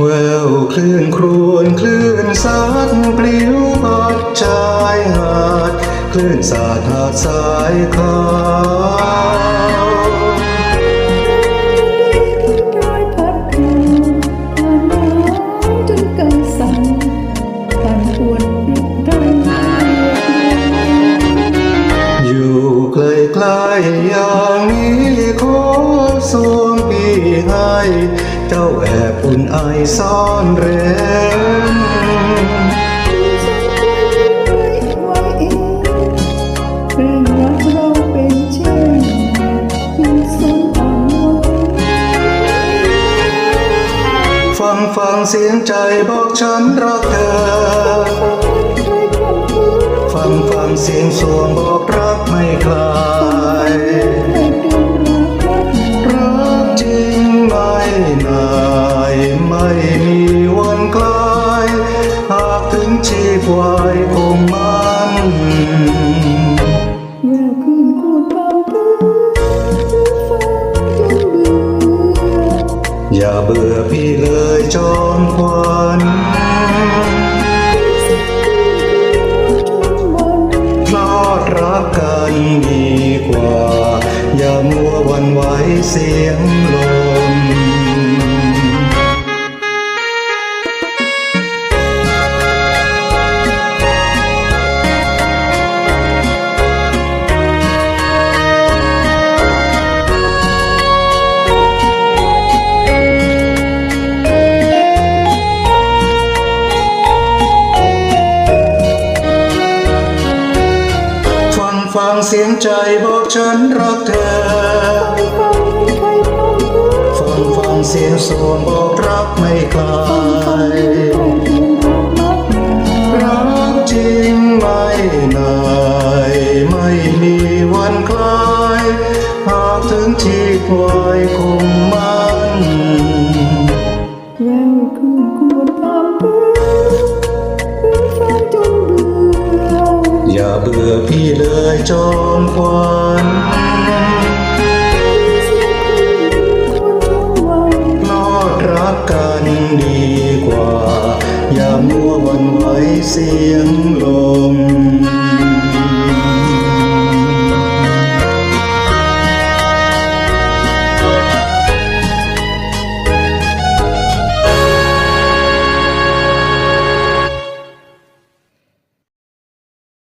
แววคลื่นครวนคลื่นซัดปลิวพัดชายหาดคลื่นสาดหาดสายขาวรอยพัดผ่านผ่านน้ำจนไกลสั่นปั่นปวดปิดดังอยู่ใกล้ๆอย่างนี้ขอสวมปีให้ เจ้าแอบอุ่นไอซ่อนเร้นฉันเคยไว้ไว้เร่งรักเราเป็นเช่นที่สนอ่านไว้ฟังฟังเสียงใจบอกฉันรักเธอ ฟังฟังเสียงสวงบอกรัก นายไม่มีวันคลายหากถึงชีพวายคงมันแววคืนกูดพามพื้นฟ้าจนเบื่ออย่าเบื่อพี่เลยจอมควันพลอดรักกันดีกว่า อย่ามัววันไหวเสียงลม ฟังเสียงใจบอกฉันรักเธอ ฟังฟังเสียงสวงบอกรักไม่คลายรักจริงไม่นายไม่มีวันคลายหากถึงที่ควายคงมันแววคืนควรพามพื้น อย่าเบื่อพี่เลยจอมควันนอดรักกันดีกว่า อย่ามัวหวันไหวเสียงลม